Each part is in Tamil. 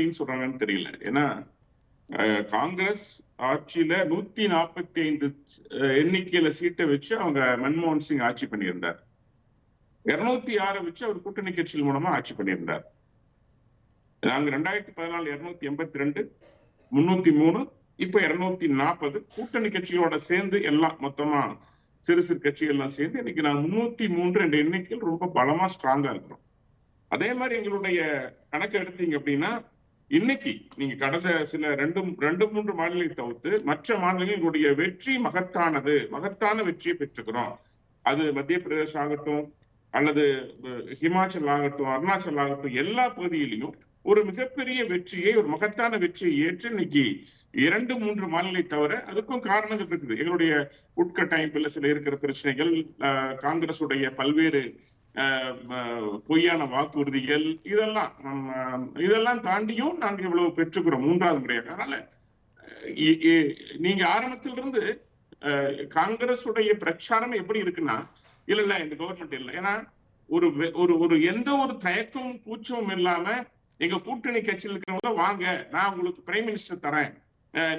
பார்ட்டின்னு சொல்றாங்கன்னு தெரியல. ஏன்னா காங்கிரஸ் ஆட்சியில நூத்தி நாற்பத்தி ஐந்து எண்ணிக்கையில சீட்டை வச்சு அவங்க மன்மோகன் சிங் ஆட்சி பண்ணியிருந்தார். இருநூத்தி ஆறை வச்சு அவர் கூட்டணி கட்சிகள் மூலமா ஆட்சி பண்ணியிருந்தார். நாங்க ரெண்டாயிரத்தி பதினாலு இருநூத்தி எண்பத்தி ரெண்டு முன்னூத்தி மூணு இப்ப இருநூத்தி நாற்பது கூட்டணி கட்சிகளோட சேர்ந்து எல்லாம் மொத்தமா சிறு சிறு கட்சிகள் எல்லாம் சேர்ந்து இன்னைக்கு நான் முன்னூத்தி மூன்று என்ற எண்ணிக்கையில் ரொம்ப பலமா ஸ்ட்ராங்கா இருக்கிறோம். அதே மாதிரி எங்களுடைய கணக்கு எடுத்தீங்க அப்படின்னா இன்னைக்கு நீங்க கடந்த சில ரெண்டு ரெண்டு மூன்று மாநிலங்களை தவிர்த்து மற்ற மாநிலங்களுடைய வெற்றி மகத்தானது மகத்தான வெற்றியை பெற்றுக்கிறோம். அது மத்திய பிரதேசம் ஆகட்டும் அல்லது ஹிமாச்சல் ஆகட்டும் அருணாச்சல் ஆகட்டும் எல்லா பகுதியிலையும் ஒரு மிகப்பெரிய வெற்றியை ஒரு மகத்தான வெற்றியை ஏற்று இன்னைக்கு இரண்டு மூன்று மாநிலங்களை தவிர அதுக்கும் காரணங்கள் இருக்குது. எங்களுடைய உட்கட்டமைப்பில் சில இருக்கிற பிரச்சனைகள் காங்கிரஸ் காங்கிரசுடைய பல்வேறு பொய்யான வாக்குறுதிகள் இதெல்லாம் நம்ம இதெல்லாம் தாண்டியும் நாங்க இவ்வளவு பெற்றுக்கிறோம் மூன்றாவது முறையாக. அதனால நீங்க ஆரம்பத்திலிருந்து அஹ், உடைய பிரச்சாரம் எப்படி இருக்குன்னா இல்ல இல்ல இந்த கவர்மெண்ட் இல்ல. ஏன்னா ஒரு வெ- ஒரு ஒரு எந்த ஒரு தயக்கமும் கூச்சமும் இல்லாம எங்க கூட்டணி கட்சியில் இருக்கிறவங்க வாங்க நான் உங்களுக்கு பிரைம் மினிஸ்டர் தரேன்.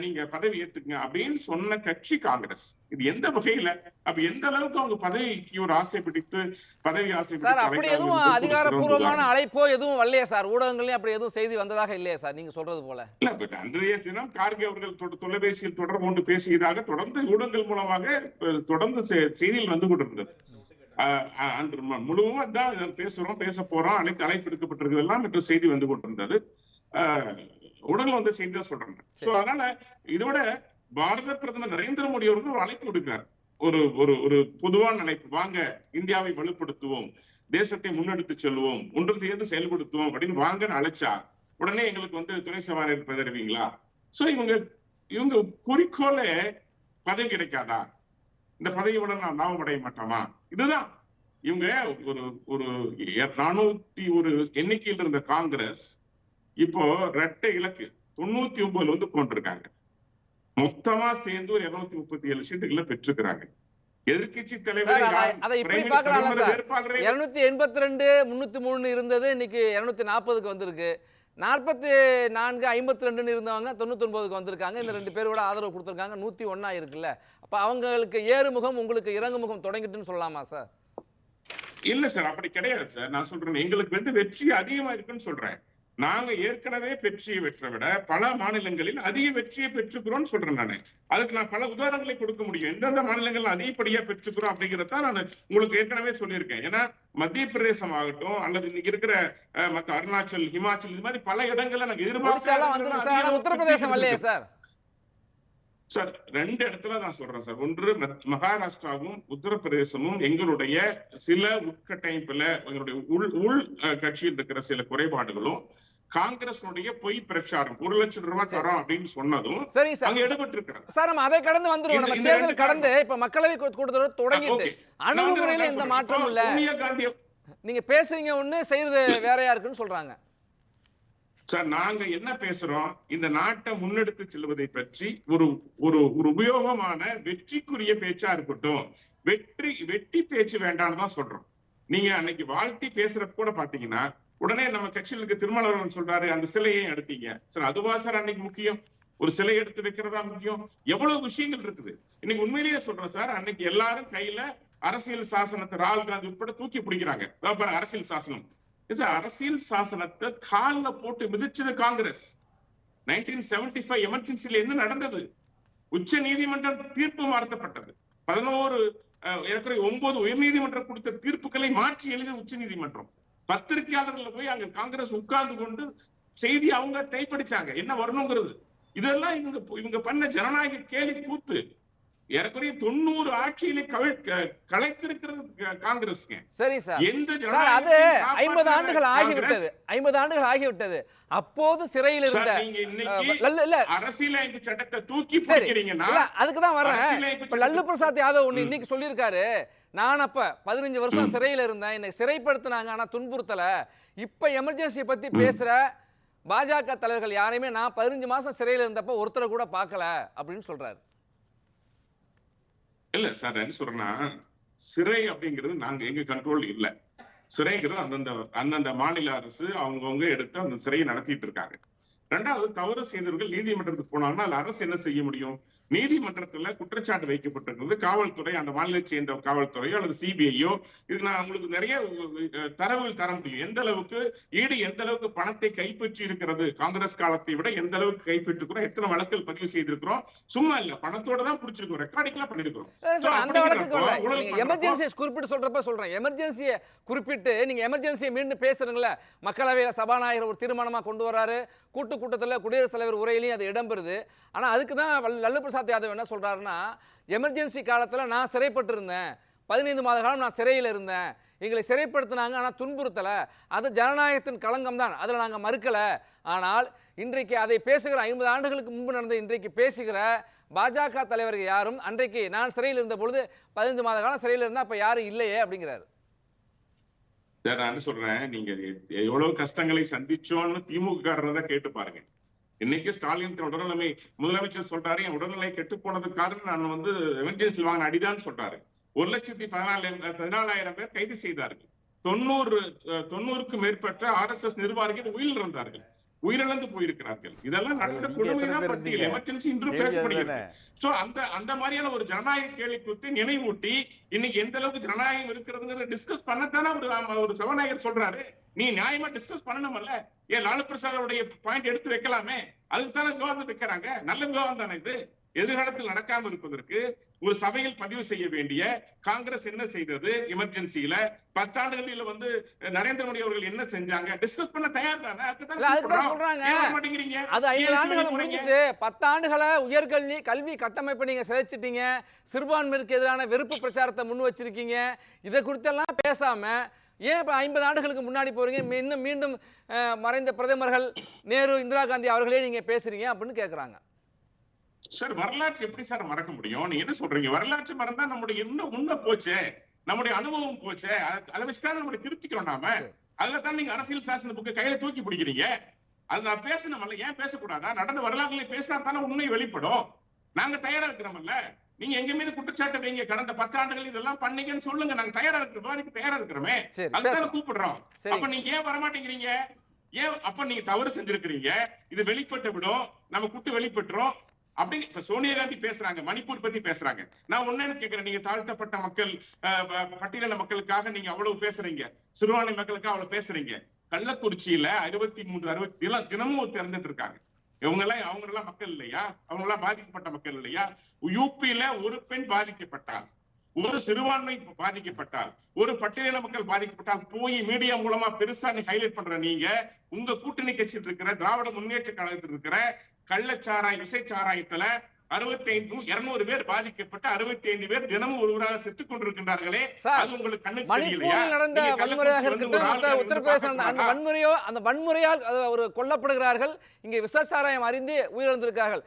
நீங்க பதவி ஏத்துக்குங்க அப்படின்னு சொன்ன கட்சி காங்கிரஸ். இது எந்த வகையில? அப்ப எந்த அளவுக்கு அவங்க பதவிக்கு ஒரு ஆசை பிடித்து பதவி ஆசை சார் அப்படி எதுவும் அதிகாரப்பூர்வமான அழைப்போ எதுவும் வரலையே சார்? ஊடகங்களையும் அப்படி எதுவும் செய்தி வந்ததாக இல்லையா சார்? நீங்க சொல்றது போல. இல்ல பட் அன்றைய தினம் கார்கே அவர்கள் தொலைபேசியில் தொடர்பு கொண்டு பேசியதாக தொடர்ந்து ஊடகங்கள் மூலமாக தொடர்ந்து செய்தியில் வந்து கொண்டிருந்தது. அன்று முழுவதும் தான் இதை பேசுறோம் பேச போறோம் அனைத்து அழைப்பு எடுக்கப்பட்டிருக்கிறது எல்லாம் என்று செய்தி வந்து கொண்டிருந்தது. ஊடகம் வந்து செய்தி தான் சொல்றாங்க. சோ அதனால இதோட பாரத பிரதமர் நரேந்திர மோடி அவர்கள் ஒரு அழைப்பு விடுக்கிறார். ஒரு ஒரு ஒரு பொதுவான அழைப்பு. வாங்க இந்தியாவை வலுப்படுத்துவோம். தேசத்தை முன்னெடுத்து செல்வோம். ஒன்று சேர்ந்து செயல்படுத்துவோம் அப்படின்னு வாங்கன்னு அழைச்சா உடனே எங்களுக்கு வந்து துணை சவாரியர் பதறுவீங்களா சோ இவங்க இவங்க குறிக்கோளே பதவி கிடைக்காதா? இந்த பதவியோட நான் லாபம் அடைய மாட்டோமா? இதுதான். இவங்க ஒரு ஒரு நானூத்தி ஒரு எண்ணிக்கையில் இருந்த காங்கிரஸ் இப்போ ரெட்டை இலக்கு. தொண்ணூத்தி ஒன்பதுல வந்து கொண்டிருக்காங்க மொத்தமா சேர்ந்து ஒரு இருநூத்தி முப்பத்தி ஏழு சீட்டுகளை பெற்றிருக்கிறாங்க. எதிர்க்கட்சி தலைவரை இருநூத்தி எண்பத்தி ரெண்டு முன்னூத்தி மூணு இருந்தது இன்னைக்கு இருநூத்தி நாற்பதுக்கு வந்திருக்கு. நாற்பத்தி நான்கு ஐம்பத்தி ரெண்டுன்னு இருந்தவங்க தொண்ணூத்தொன்பதுக்கு வந்திருக்காங்க. இந்த ரெண்டு பேரோட ஆதரவு கொடுத்துருக்காங்க. நூத்தி ஒண்ணா இருக்குல்ல. அப்ப அவங்களுக்கு ஏறுமுகம் உங்களுக்கு இறங்குமுகம் தொடங்கிட்டுன்னு சொல்லலாமா சார்? இல்ல சார் அப்படி கிடையாது சார். நான் சொல்றேன் எங்களுக்கு வந்து வெற்றி அதிகமா இருக்குன்னு சொல்றேன். நாங்க ஏற்கனவே வெற்றியை பெற்ற விட பல மாநிலங்களில் அதிக வெற்றியை பெற்றுக்கிறோம்னு சொல்றேன் நானு. அதுக்கு நான் பல உதாரணங்களை கொடுக்க முடியும். எந்தெந்த மாநிலங்கள் அதிகப்படியா பெற்றுக்கிறோம் அப்படிங்கறத நான் உங்களுக்கு ஏற்கனவே சொல்லியிருக்கேன். ஏன்னா மத்திய பிரதேசம் ஆகட்டும் அல்லது இன்னைக்கு இருக்கிற மத்த அருணாச்சல் ஹிமாச்சல் இது மாதிரி பல இடங்கள்ல நாங்க ஆனா உத்தரப்பிரதேசம் எதிர்பார்க்க சார். சார் ரெண்டு இடத்துல நான் சொல்றேன் சார். ஒன்று மகாராஷ்டிராவும் உத்தரப்பிரதேசமும் எங்களுடைய சில உட்கட்டமைப்புல எங்களுடைய உள் உள் கட்சியில் இருக்கிற சில குறைபாடுகளும் காங்கிரஸுடைய பொய் பிரச்சாரம் ஒரு லட்சம் ரூபாய் தரோம் அப்படின்னு சொன்னதும் சரி சார். அங்க எடுபட்டு சார் நம்ம அதை கடந்து வந்துருவோம். நம்ம தேர்தல் கடந்து இப்ப மக்களவை கூட்டத்தொடர் தொடங்கிட்டு அணுகுமுறையில எந்த. மாற்றமும் இப்போ இல்ல நீங்க பேசுறீங்க ஒண்ணு செய்யறது வேறையா இருக்குன்னு சொல்றாங்க. சார் நாங்க என்ன பேசுறோம்? இந்த நாட்டை முன்னெடுத்து செல்வதை பற்றி ஒரு ஒரு ஒரு உபயோகமான வெற்றிக்குரிய பேச்சா இருக்கட்டும் வெற்றி வெட்டி பேச்சு வேண்டாம்னு தான் சொல்றோம். நீங்க அன்னைக்கு வாழ்த்தி பேசுறப்ப கூட பாத்தீங்கன்னா உடனே நம்ம கட்சிகளுக்கு திருமணம் சொல்றாரு அந்த சிலையை எடுத்தீங்க சார் அதுவா சார் அன்னைக்கு முக்கியம்? ஒரு சிலை எடுத்து வைக்கிறதா முக்கியம்? எவ்வளவு விஷயங்கள் இருக்குது? இன்னைக்கு உண்மையிலேயே சொல்றேன் சார் அன்னைக்கு எல்லாரும் கையில அரசியல் சாசனத்தை ராகுல் காந்தி உட்பட தூக்கி பிடிக்கிறாங்க. அரசியல் சாசனம். அரசியல் சாசனத்தை காலில் போட்டு மிதிச்சது காங்கிரஸ் நைன்டீன் செவன்டி ஃபைவ் எமர்ஜென்சில இருந்து நடந்தது. உச்ச நீதிமன்றம் தீர்ப்பு மாற்றப்பட்டது. பதினோரு ஏற்கனவே ஒன்பது ஒன்பது உயர்நீதிமன்றம் கொடுத்த தீர்ப்புகளை மாற்றி எழுதிய உச்ச நீதிமன்றம். பத்திரிகையாளர்கள் போய் அங்க காங்கிரஸ் உட்கார்ந்து கொண்டு செய்தி அவங்க டைப்படிச்சாங்க என்ன வரணுங்கிறது? இதெல்லாம் இவங்க இவங்க பண்ண ஜனநாயக கேலி கூத்து. ஏறக்குறைய தொண்ணூறு ஆட்சியிலே கலைத்திருக்கிறது காங்கிரஸ்ங்க. சரி சார். எந்த அது ஐம்பது ஆண்டுகள் ஆகிவிட்டது. ஐம்பது ஆண்டுகள் ஆகிவிட்டது. அப்போது சிறையில் இருந்த அரசியலமைப்பு சட்டத்தை தூக்கி பிடிக்கிறீங்கன்னா அதுக்கு தான் வரேன் இப்ப லல்லு பிரசாத் யாதவ் ஒண்ணு ம். இன்னைக்கு சொல்லியிருக்காரு. நான் அப்ப பதினஞ்சு வருஷம். சிறையில இருந்தேன். என்னை சிறைப்படுத்தினாங்க ஆனா துன்புறுத்தல. இப்ப எமர்ஜென்சி பத்தி. பேசுற பாஜக தலைவர்கள் யாரையுமே நான் பதினஞ்சு மாசம் சிறையில இருந்தப்ப ஒருத்தரை கூட பார்க்கல அப்படின்னு சொல்றாரு. இல்ல சார் என்ன சொல்றேன்னா சிறை அப்படிங்கிறது நாங்க எங்க கண்ட்ரோல் இல்ல. சிறைங்கிறது அந்தந்த அந்தந்த மாநில அரசு அவங்கவுங்க எடுத்து அந்த சிறையை நடத்திட்டு இருக்காங்க. ரெண்டாவது தவறு செய்தவர்கள் நீதிமன்றத்துக்கு போனாங்கன்னா அரசு என்ன செய்ய முடியும்? நீதிமன்றத்துல குற்றச்சாட்டு வைக்கப்பட்டிருக்கிறது. காவல்துறை அந்த மாநிலத்தை சேர்ந்த காவல்துறையோ அல்லது சிபிஐயோ இதுக்கு நான் உங்களுக்கு நிறைய தரவுகள் தர முடியும். எந்த அளவுக்கு ஈடு எந்த அளவுக்கு பணத்தை கைப்பற்றி இருக்கிறது காங்கிரஸ் காலத்தை விட எந்த அளவுக்கு கைப்பற்றிருக்கிறோம்? எத்தனை வழக்குகள் பதிவு செய்திருக்கிறோம்? சும்மா இல்ல பணத்தோட தான் பிடிச்சிருக்கோம். பண்ணிருக்கிறோம். ஊழல் நீங்க பண்றப்போ- எமர்ஜென்சியை குறிப்பிட்டு சொல்றப்ப சொல்றேன். எமர்ஜென்சியை குறிப்பிட்டு நீங்க எமர்ஜென்சியை மீண்டும் பேசுறீங்களே மக்களவையில சபாநாயகர் ஒரு தீர்மானமா கொண்டு வராரு கூட்டு கூட்டத்தில் குடியரசுத் தலைவர் உரையிலையும் அது இடம்பெறுது. ஆனால் அதுக்கு தான் லல்லு பிரசாத் யாதவ் என்ன சொல்கிறாருன்னா எமர்ஜென்சி காலத்தில் நான் சிறைப்பட்டு இருந்தேன் பதினைந்து மாத காலம் நான் சிறையில் இருந்தேன். எங்களை சிறைப்படுத்தினாங்க ஆனால் துன்புறுத்தலை. அது ஜனநாயகத்தின் களங்கம் தான். அதில் நாங்கள் மறுக்கலை. ஆனால் இன்றைக்கு அதை பேசுகிற ஐம்பது ஆண்டுகளுக்கு முன்பு நடந்த இன்றைக்கு பேசுகிற பாஜக தலைவர்கள் யாரும் அன்றைக்கு நான் சிறையில் இருந்த பொழுது பதினைந்து மாத காலம் சிறையில் இருந்தால் அப்போ யாரும் இல்லையே அப்படிங்கிறாரு. நான் என்ன சொல்றேன் நீங்க எவ்வளவு கஷ்டங்களை சந்திச்சோம்னு திமுக தான் கேட்டு பாருங்க. இன்னைக்கு ஸ்டாலின் தன் உடல்நிலை முதலமைச்சர் சொல்றாரு என் உடல்நிலை கெட்டு போனதுக்கு காரணம் நான் வந்து எமர்ஜென்சி வாங்கின அடிதான் சொல்றாரு. ஒரு லட்சத்தி பதினாலு பதினாலாயிரம் பேர் கைது செய்தார்கள். தொண்ணூறு தொண்ணூறுக்கு மேற்பட்ட ஆர் எஸ் எஸ் நிர்வாகிகள் உயிரிழந்தார்கள். உயிரிழந்து போயிருக்கிறார்கள். இதெல்லாம் நடந்த நீங்க கொடுமை எத்தனை தான் பேர் பட்டியல்? எமர்ஜென்சி இன்று பேசப்படுகிறது? சோ அந்த அந்த மாதிரியான ஒரு ஜனநாயக கேள்வி குறித்து நினைவூட்டி இன்னைக்கு எந்த அளவுக்கு ஜனநாயகம் இருக்கிறதுங்கிறத டிஸ்கஸ் பண்ணத்தானே ஒரு ஒரு சபாநாயகர் சொல்றாரு. நீ நியாயமா டிஸ்கஸ் பண்ணணும்ல ஏன் லாலு பிரசாதோடைய பாயிண்ட் எடுத்து வைக்கலாமே? அதுக்கு தானே விவாதம் வைக்கிறாங்க. நல்ல விவாதம் தானே இது? எதிர்காலத்தில் நடக்காம இருப்பதற்கு ஒரு சபையில் பதிவு செய்ய வேண்டிய காங்கிரஸ் என்ன செய்தது? எமர்ஜென்சியில பத்தாண்டுகளில் வந்து நரேந்திர மோடி அவர்கள் என்ன செஞ்சாங்க? டிஸ்கஸ் பண்ண தயார் தானே அது சொல்லி ஆண்டுகள்? முடிஞ்சிட்டு பத்தாண்டுகளை உயர்கல்வி கல்வி கட்டமைப்பை நீங்க சிதைச்சிட்டீங்க. சிறுபான்மையிற்கு எதிரான வெறுப்பு பிரச்சாரத்தை முன் வச்சிருக்கீங்க. இதை குறித்தெல்லாம் பேசாம ஏன் இப்போ ஐம்பது ஆண்டுகளுக்கு முன்னாடி போறீங்க? இன்னும் மீண்டும் மறைந்த பிரதமர்கள் நேரு இந்திரா காந்தி அவர்களே நீங்க பேசுறீங்க அப்படின்னு கேக்குறாங்க. சார் வரலாற்று எப்படி சார் மறக்க முடியும்? நீங்க என்ன சொல்றீங்க? வரலாற்று மறந்தா நம்முடைய இன்னும் முன்ன போச்சே. நம்முடைய அனுபவம் போச்சே. அத- வச்சுதான் நம்முடைய திருத்திக்கிறோம் நாம. அதுல தான் நீங்க அரசியல் சாசன புக்கு கையில தூக்கி பிடிக்கிறீங்க. அது நான் பேசணும்ல ஏன் பேசக்கூடாதா? நடந்த வரலாறுகளை பேசினா தானே உண்மை வெளிப்படும். நாங்க தயாரா இருக்கிறோம்ல நீங்க எங்க மீது குற்றச்சாட்டு வைங்க. கடந்த பத்தாண்டுகள் இதெல்லாம் பண்ணீங்கன்னு சொல்லுங்க. நாங்க தயாரா இருக்கிறோம் விவாதிக்க தயாரா இருக்கிறோமே. அதுதானே. கூப்பிடுறோம். அப்ப நீங்க ஏன் வரமாட்டேங்கிறீங்க? ஏன் அப்ப நீங்க தவறு செஞ்சிருக்கிறீங்க? இது வெளிப்பட்டு விடும். நம்ம குட்டு வெளிப்பட்டுரும். அப்படி இப்ப சோனியா காந்தி பேசுறாங்க மணிப்பூர் பத்தி பேசுறாங்க. நான் ஒன்னு கேக்குறேன் நீங்க தாழ்த்தப்பட்ட மக்கள் பட்டியலின மக்களுக்காக நீங்க அவ்வளவு பேசுறீங்க. சிறுபான்மை மக்களுக்காக அவ்வளவு பேசுறீங்க. கள்ளக்குறிச்சியில அறுபத்தி மூன்று அறுபத்தி எல்லாம் தினமும் திறந்துட்டு இருக்காங்க. இவங்க எல்லாம் அவங்க எல்லாம் மக்கள் இல்லையா? அவங்க எல்லாம் பாதிக்கப்பட்ட மக்கள் இல்லையா? யூபியில ஒரு பெண் பாதிக்கப்பட்டால் ஒரு சிறுபான்மை பாதிக்கப்பட்டால் ஒரு பட்டியலின மக்கள் பாதிக்கப்பட்டால் போய் மீடியா மூலமா பெருசா நீ ஹைலைட் பண்ற நீங்க உங்க கூட்டணி கட்சியில் இருக்கிற திராவிட முன்னேற்ற கழகத்தில் இருக்கிற கள்ளச்சாராய் விசைச்சாராயத்துல அறுபத்தி ஐந்து இருநூறு பேர் பாதிக்கப்பட்டு அறுபத்தி ஐந்து பேர் தினமும் ஒருவராக செத்துக் கொண்டிருக்கின்றார்களே. அது உங்களுக்கு கண்ணுக்கு தெரியலையா? நடந்த வன்முறையாக இருக்கட்டும் உத்தரப்பிரதேசம் அந்த- வன்முறையோ அந்த வன்முறையால் அது ஒரு கொல்லப்படுகிறார்கள். இங்கே விசச்சாராயம் அறிந்து உயிரிழந்திருக்கார்கள்.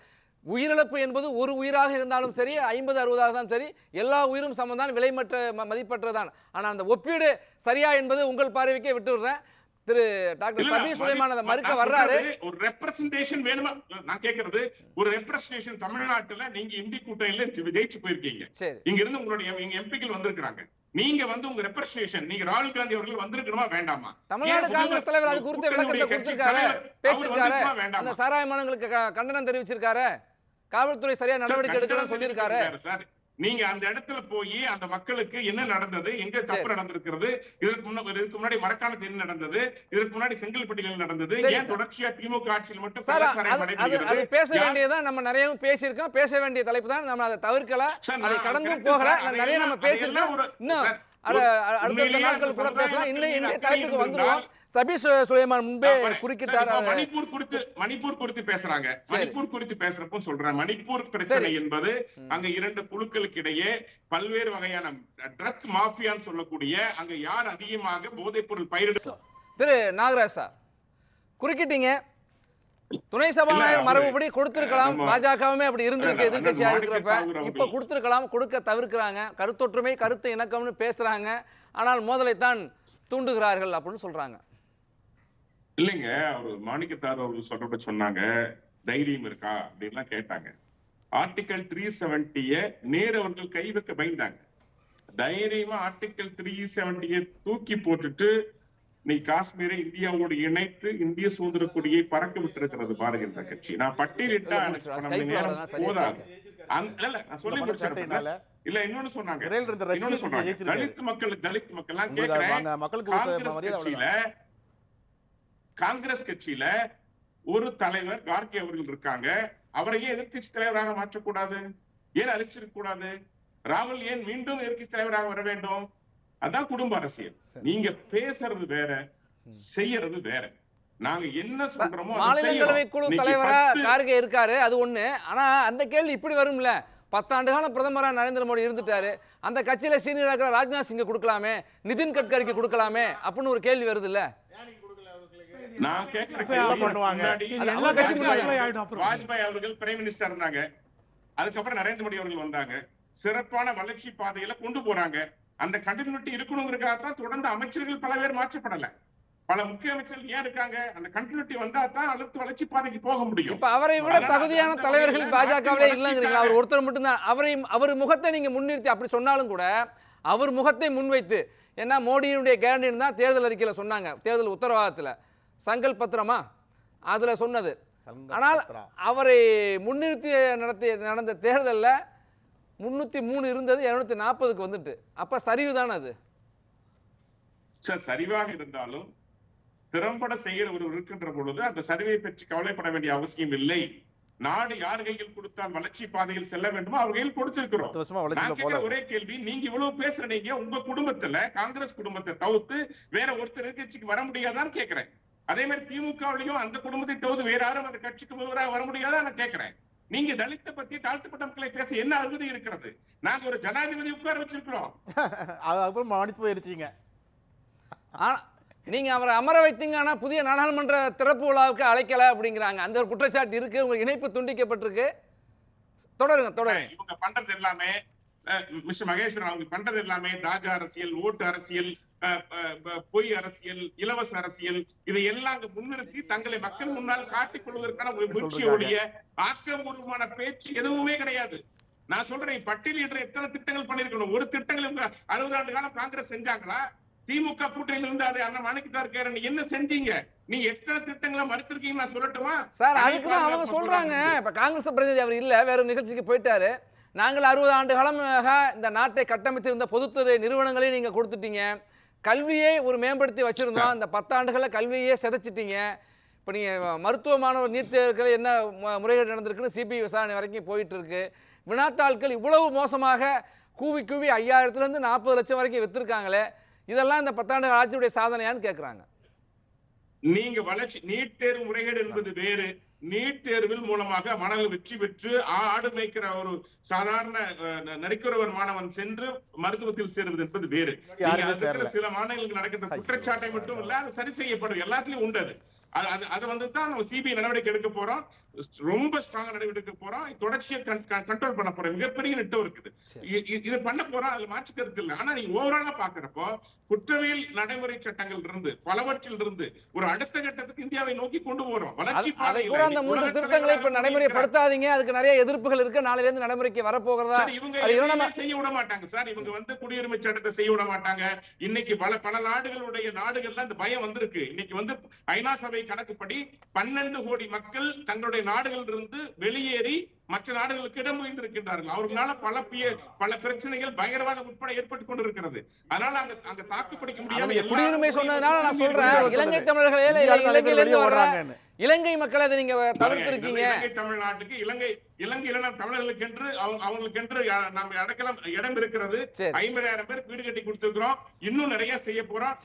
உயிரிழப்பு என்பது ஒரு உயிராக இருந்தாலும் சரி ஐம்பது அறுபதாக தான் சரி எல்லா உயிரும் சமந்தான் விலைமற்ற மதிப்பற்றதான் ஆனால் அந்த ஒப்பீடு சரியா என்பது உங்கள் பார்வைக்கே விட்டு விடுறேன் திரு டாக்டர் இல்ல, சபி சுலைமான் அதை மறுக்க வர்றாரு. ஒரு ரெப்ரசன்டேஷன் வேணுமா? நான் கேக்குறது ஒரு ரெப்ரசன்டேஷன் தமிழ்நாட்டுல நீங்க இந்தி கூட்டணியில ஜெயிச்சு போயிருக்கீங்க. இங்க இருந்து உங்களுடைய எங்க எம்பிக்கள் வந்திருக்காங்க நீங்க வந்து உங்க ரெப்ரசன்டேஷன் நீங்க ராகுல் காந்தி அவர்கள் வந்திருக்கணுமா வேண்டாமா? தமிழ்நாடு காங்கிரஸ் தலைவர் அது குறித்த விளக்கத்தை கொடுத்திருக்காரு. வந்திருக்குமா அந்த சாராய கண்டனம் தெரிவிச்சிருக்காரு. காவல்துறை சரியா நடவடிக்கை எடுக்கணும்னு சொல்லியிருக்காரு. நீங்க அந்த இடத்துல போய் அந்த மக்களுக்கு என்ன நடந்தது? எங்க தப்பு. நடந்திருக்கிறது? இதற்கு முன்ன இதுக்கு முன்னாடி மரக்காணத்தில் என்ன நடந்தது? இதற்கு முன்னாடி செங்கல்பட்டியில் நடந்தது? ஏன். தொடர்ச்சியா திமுக ஆட்சியில் மட்டும் அது பேச வேண்டியதான் நம்ம நிறையவும் பேசியிருக்கோம். பேச வேண்டிய தலைப்பு தான். நம்ம அதை தவிர்க்கல. அதை கடந்தும் போகல. நிறைய நம்ம பேசியிருக்கோம். இன்னும் சார், அட ஒரு- அடுத்தடுத்த உண்மையிலேயே நாட்கள் கூட பேசலாம். இன்னும் மீது தலைப்புக்கு வந்துருவோம். சபீஷ் சுலைமான் முன்பே. குறுக்கிட்டார். மணிப்பூர் குறித்து மணிப்பூர் குறித்து பேசுறாங்க. மணிப்பூர் குறித்து பேசுறப்போ சொல்றேன். மணிப்பூர் பிரச்சனை. என்பது. அங்க இரண்டு குழுக்களுக்கு இடையே பல்வேறு வகையான ட்ரக் மாஃபியான்னு சொல்லக்கூடிய அங்க யார் அதிகமாக போதைப் பொருள் பயிரிடு திரு நாகராஜ் சார் குறுக்கிட்டீங்க. துணை சபாநாயகர் மரபுபடி கொடுத்திருக்கலாம். பாஜகவுமே அப்படி இருந்திருக்கு எதிர்கட்சியா இருக்கிறப்ப இப்ப கொடுத்திருக்கலாம் கொடுக்க தவிர்க்கிறாங்க. கருத்தொற்றுமை கருத்து இணக்கம்னு பேசுறாங்க. ஆனால் மோதலைத்தான் தூண்டுகிறார்கள் அப்படின்னு சொல்றாங்க. இல்லைங்க அவர் மாணிக்கத்தார் அவர்கள் சொல்றப்ப சொன்னாங்க தைரியம் இருக்கா? அப்படின்லாம் கேட்டாங்க. ஆர்டிகல் த்ரீ செவன்டிய நேரு அவர்கள் கை வைக்க பயந்தாங்க. தைரியமா ஆர்டிகல் த்ரீ செவன்டிய தூக்கி போட்டுட்டு இன்னைக்கு காஷ்மீரை இந்தியாவோடு இணைத்து இந்திய சுதந்திர கொடியை பறக்க விட்டிருக்கிறது பாரதிய கட்சி. நான் பட்டியலிட்டா எனக்கு நேரம் போதாது. சொல்லி மனக்கட்டையினால இல்ல இன்னொன்னு சொன்னாங்க. இன்னொன்னு சொன்னாங்க. தலித் மக்கள் தலித் மக்கள் எல்லாம் கொடுத்த காங்கிரஸ் கட்சியில. காங்கிரஸ் கட்சியில ஒரு தலைவர் கார்கே அவர்கள் இருக்காங்க. அவரையே எதிர்க்கட்சி தலைவராக மாற்றக்கூடாது? ஏன் அழிச்சிருக்க கூடாது? ராகுல் ஏன் மீண்டும் எதிர்க்கட்சி தலைவராக வர வேண்டும்? அதான் குடும்ப அரசியல். நீங்க பேசுறது வேற செய்யறது வேற. நாங்க என்ன சொல்றோமோ மாநிலங்களவை. குழு தலைவரா கார்கே இருக்காரு அது ஒண்ணு. ஆனா அந்த கேள்வி இப்படி வரும்ல. பத்தாண்டு காலம் பிரதமரா நரேந்திர மோடி இருந்துட்டாரு. அந்த கட்சியில சீனியரா இருக்கிற ராஜ்நாத் சிங்க கொடுக்கலாமே நிதின் கட்கரிக்கு கொடுக்கலாமே அப்படின்னு ஒரு கேள்வி வருது இல்ல நான் வாஜ்பாய் அவர்கள் பிரைம் மினிஸ்டர் இருந்தாங்க. அதுக்கப்புறம் நரேந்திர மோடி அவர்கள் வந்தாங்க. சிறப்பான வளர்ச்சி பாதையில கொண்டு போறாங்க. அந்த கண்டினியூட்டி இருக்கணுங்கிறதுக்காக தான் தொடர்ந்து அமைச்சர்கள் பல பேர் மாற்றப்படல. பல முக்கிய அமைச்சர்கள் ஏன் இருக்காங்க? அந்த கண்டினியூட்டி வந்தா தான் அடுத்த வளர்ச்சி பாதைக்கு போக முடியும். இப்ப அவரை விட தகுதியான தலைவர்கள் பாஜகவிலே நாட்டின் இல்லைங்கிறீங்களா? அவர் ஒருத்தர் மட்டும்தான். அவரை அவர் முகத்தை நீங்க முன்னிறுத்தி அப்படி சொன்னாலும் கூட அவர் முகத்தை முன்வைத்து ஏன்னா மோடியினுடைய கேரண்டின்னு தான் தேர்தல் அறிக்கையில சொன்னாங்க. தேர்தல் உத்தரவாதத்துல. சங்கல் பத்திரமா அதுல சொன்னது. ஆனால். அவரை முன்னிறுத்தி நடத்திய நடந்த தேர்தல்ல முன்னூத்தி மூணு இருந்தது இருநூத்தி நாற்பதுக்கு வந்துட்டு. அப்ப சரிவு தானே அது? சார் சரிவாக இருந்தாலும் திறம்பட செய்கிற ஒரு இருக்கின்ற பொழுது அந்த சரிவை பற்றி கவலைப்பட வேண்டிய அவசியம் இல்லை. நாடு யார் கையில் கொடுத்தால் வளர்ச்சி பாதையில் செல்ல வேண்டுமோ அவர் கையில் கொடுத்திருக்கிறோம். ஒரே கேள்வி நீங்க இவ்வளவு பேசுற நீங்க உங்க குடும்பத்துல காங்கிரஸ் குடும்பத்தை தவிர்த்து வேற ஒருத்தர் எதிர்க்கட்சிக்கு வர முடியாதான்னு கேக்குறேன் அதே மாதிரி திமுகவிலையும் அந்த குடும்பத்தை தவிர்த்து வேற யாரும் அந்த கட்சிக்கு முதல்வராக வர முடியாதா நான் கேட்கிறேன் நீங்க தலித்தை பத்தி தாழ்த்தப்பட்ட மக்களை பேச என்ன அருகதை இருக்கிறது? நாங்க ஒரு ஜனாதிபதி உட்கார வச்சிருக்கிறோம். அது அப்புறம் மன்னிப்பு போயிருச்சீங்க. ஆனா நீங்க அவரை அமர வைத்தீங்க ஆனா புதிய நாடாளுமன்ற திறப்பு விழாவுக்கு அழைக்கல அப்படிங்கிறாங்க. அந்த ஒரு குற்றச்சாட்டு இருக்கு உங்க இணைப்பு துண்டிக்கப்பட்டிருக்கு. தொடருங்க தொடருங்க. இவங்க பண்றது எல்லாமே மிஸ்டர் மகேஸ்வரன் அவங்க பண்றது எல்லாமே தாஜா அரசியல் ஓட்டு அரசியல் பொய் அரசியல் இலவச அரசியல் இதை எல்லாம் அங்க முன்னிறுத்தி தங்களை மக்கள் முன்னால் காட்டிக் கொள்வதற்கான ஒரு முயற்சியோடைய ஆக்கபூர்வமான பேச்சு எதுவுமே கிடையாது. நான் சொல்றேன் பட்டியலிடுற எத்தனை திட்டங்கள் பண்ணிருக்கணும் ஒரு திட்டங்கள் அறுபது ஆண்டு காலம் காங்கிரஸ் செஞ்சாங்களா? திமுக கூட்டணியில இருந்து அதை அண்ணன் மாணிக்கத்தார் கேர நீ என்ன செஞ்சீங்க? நீ எத்தனை திட்டங்களை மறுத்திருக்கீங்க நான் சொல்லட்டுமா? சார் அதே அதுக்கு தான் அவங்க சொல்றாங்க. இப்ப காங்கிரஸ் பிரதிநிதி அவர் இல்ல வேற நிகழ்ச்சிக்கு போயிட்டாரு. நாங்கள் அறுபது ஆண்டு காலமாக இந்த நாட்டை கட்டமைத்திருந்த பொதுத்துறை நிறுவனங்களை நீங்க கொடுத்துட்டீங்க. கல்வியை ஒரு மேம்படுத்தி வச்சிருந்தோம். அந்த பத்தாண்டுகள கல்வியே சிதைச்சிட்டீங்க. இப்போ நீங்கள் மருத்துவ மாணவர் நீட் தேர்வுகள் என்ன முறைகேடு நடந்திருக்குன்னு சிபிஐ விசாரணை வரைக்கும் போயிட்டு இருக்கு வினாத்தாள்கள் இவ்வளவு மோசமாக கூவி கூவி ஐயாயிரத்துலேருந்து நாற்பது லட்சம் வரைக்கும் வித்திருக்காங்களே. இதெல்லாம் இந்த பத்தாண்டு ஆட்சியுடைய சாதனையான்னு கேட்குறாங்க நீங்க வளர்ச்சி நீட் தேர்வு முறைகேடு என்பது வேறு. நீட் தேர்வில் மூலமாக மாணவர்கள் வெற்றி பெற்று ஆடு மேய்க்கிற ஒரு சாதாரண நரிக்குறவர் மாணவன் சென்று மருத்துவத்தில் சேருவது என்பது வேறு. சில மாநிலங்களுக்கு நடக்கின்ற குற்றச்சாட்டை மட்டும் இல்ல அது சரி செய்யப்படும். எல்லாத்துலயும் உண்டு அது. அது அது அது வந்து தான் நம்ம சிபிஐ நடவடிக்கை எடுக்க போறோம். ரொம்ப ஸ்ட்ராங்கா நடவடிக்கை எடுக்க போறோம். தொடர்ச்சியா கண்ட்ரோல் பண்ண போறோம். மிகப்பெரிய நெட்டம் இருக்குது இது பண்ண போறோம். அதுல மாற்று கருத்து இல்லை. ஆனா நீங்க ஓவராலா பாக்குறப்போ குற்றவியல் நடைமுறை சட்டங்கள் இருந்து பலவற்றில் இருந்து ஒரு அடுத்த கட்டத்துக்கு இந்தியாவை நோக்கி கொண்டு போறோம். வளர்ச்சி அந்த திருத்தங்களை இப்ப நடைமுறைப்படுத்தாதீங்க அதுக்கு நிறைய எதிர்ப்புகள் இருக்கு. நாளையில இருந்து நடைமுறைக்கு வரப்போகிறதா? இவங்க செய்ய விட மாட்டாங்க. சார் இவங்க வந்து குடியுரிமை சட்டத்தை செய்ய விட மாட்டாங்க. இன்னைக்கு பல பல நாடுகளுடைய நாடுகள்ல இந்த பயம் வந்திருக்கு. இன்னைக்கு வந்து ஐநா சபை கணக்குப்படி பன்னெண்டு கோடி மக்கள் தங்களுடைய நாடுகளில் இருந்து வெளியேறி மற்ற நாடுகளுக்கு இடம்பெயர்ந்திருக்கின்றார்கள். அவர்களால பல பல பிரச்சனைகள் பயங்கரவாதம் உட்பட ஏற்பட்டு கொண்டிருக்கிறது. அதனால அங்க அங்க தாக்கு பிடிக்க முடியாம குடியுரிமை சொன்னதுனால நான் சொல்றேன். இலங்கை தமிழர்களே இலங்கையில இருந்து வெளியே வர்ற ஓடுறாங்கன்னு. இலங்கை மக்களை அதை நீங்க தவிர்த்திருக்கீங்க. இலங்கை தமிழ்நாட்டுக்கு இலங்கை இலங்கையில நாம் தமிழர்களுக்கென்று அவங்க அவங்களுக்கென்று யா- நாம் அடக்கலாம் இடம் இருக்கிறது ஐம்பதாயிரம் பேர் வீடு கட்டி கொடுத்திருக்கிறோம். இன்னும் நிறைய செய்ய போறோம்.